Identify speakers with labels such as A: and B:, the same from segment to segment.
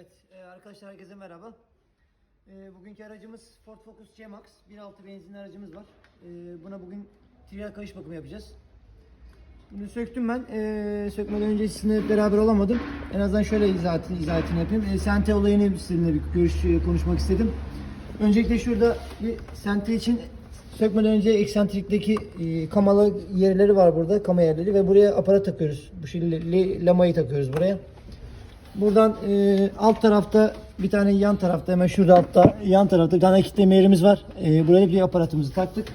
A: Evet e, arkadaşlar herkese merhaba. E, bugünkü aracımız Ford Focus C-Max 1.6 benzinli aracımız var. E, buna bugün trial kayış bakımı yapacağız. Bunu söktüm ben. Sökmeden önce sizinle beraber olamadım. En azından şöyle izahatını, izahatını yapayım. E, Sente olayını sizinle bir görüş konuşmak istedim. Öncelikle şurada bir Sente için sökmeden önce eksentrikteki kamalı yerleri var burada. Kama yerleri ve buraya aparat takıyoruz. Bu şekilde lamayı takıyoruz buraya. Buradan e, alt tarafta bir tane yan tarafta hemen şurada altta yan tarafta bir tane kitleme yerimiz var. E, buraya bir aparatımızı taktık.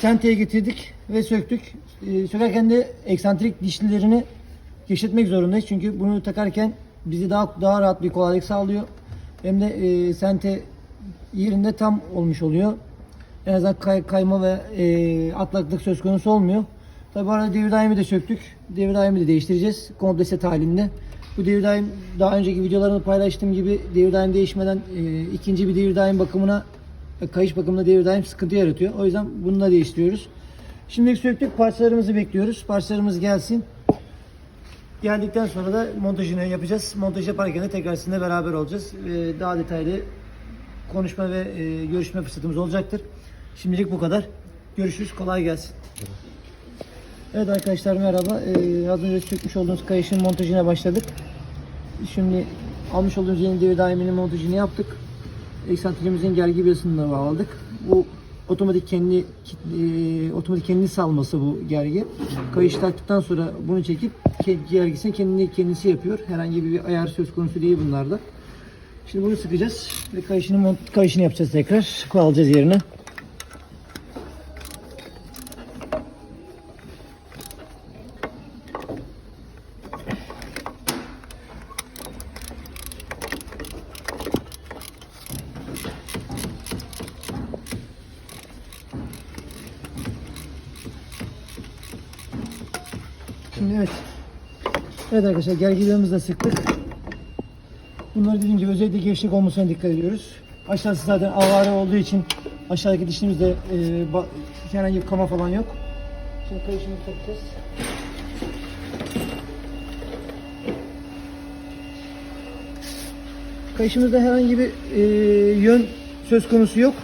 A: Senteye getirdik ve söktük. E, sökerken de eksantrik dişlilerini gevşetmek zorundayız. Çünkü bunu takarken bizi daha daha rahat bir kolaylık sağlıyor. Hem de e, sente yerinde tam olmuş oluyor. En azından kay- kayma ve e, atlaklık söz konusu olmuyor. Tabi bu arada devir daimi de söktük. Devir daimi de değiştireceğiz. Komple set halinde. Bu devir daim daha önceki videolarımda paylaştığım gibi devir daim değişmeden e, ikinci bir devir daim bakımına e, kayış bakımında devir daim sıkıntı yaratıyor. O yüzden bunu da değiştiriyoruz. Şimdi söktük parçalarımızı bekliyoruz. Parçalarımız gelsin. Geldikten sonra da montajını yapacağız. Montaj yaparken de tekrar sizinle beraber olacağız. E, daha detaylı konuşma ve e, görüşme fırsatımız olacaktır. Şimdilik bu kadar. Görüşürüz. Kolay gelsin. Evet arkadaşlar merhaba. Ee, az önce sökmüş olduğunuz kayışın montajına başladık. Şimdi almış olduğumuz yeni devir daiminin montajını yaptık. Eksantrikimizin gergi bilasını da bağladık. Bu otomatik kendi e, otomatik kendi salması bu gergi. Kayış taktıktan sonra bunu çekip gergisini kendi kendisi yapıyor. Herhangi bir ayar söz konusu değil bunlarda. Şimdi bunu sıkacağız ve kayışını kayışını yapacağız tekrar. Alacağız yerine. Şimdi evet. Evet arkadaşlar gergilerimizi de sıktık. Bunları dediğim gibi özellikle gevşek olmasına dikkat ediyoruz. Aşağısı zaten avare olduğu için aşağıdaki dişlimizde e, herhangi bir kama falan yok. Şimdi kayışını takacağız. Kayışımızda herhangi bir e, yön söz konusu yok.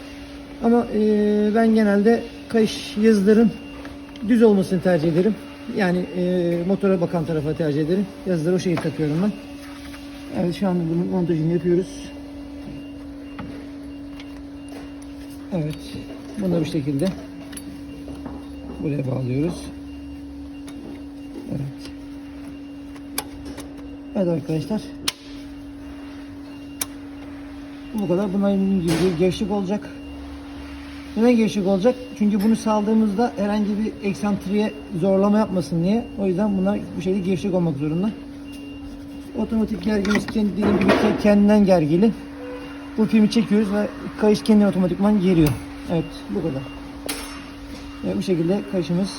A: Ama e, ben genelde kayış yazıların düz olmasını tercih ederim. Yani e, motora bakan tarafa tercih ederim. Yazıları o şekilde takıyorum ben. Evet şu anda bunun montajını yapıyoruz. Evet. Bunu da bu şekilde buraya bağlıyoruz. Evet. Evet arkadaşlar. Bu kadar. Dediğim gibi gevşek olacak. Neden gevşek olacak? Çünkü bunu saldığımızda herhangi bir eksantriye zorlama yapmasın diye. O yüzden bunlar bu şekilde gevşek olmak zorunda. Otomatik gergimiz kendi dediğim gibi ke- kendinden gergili. Bu filmi çekiyoruz ve kayış kendini otomatikman geriyor. Evet bu kadar. Ve bu şekilde kayışımız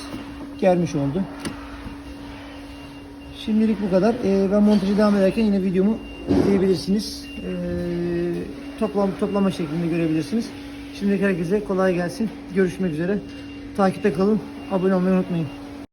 A: germiş oldu. Şimdilik bu kadar. Ee, ben montajı devam ederken yine videomu izleyebilirsiniz. Ee, toplam toplama şeklinde görebilirsiniz. Şimdilik herkese kolay gelsin. Görüşmek üzere. Takipte kalın. Abone olmayı unutmayın.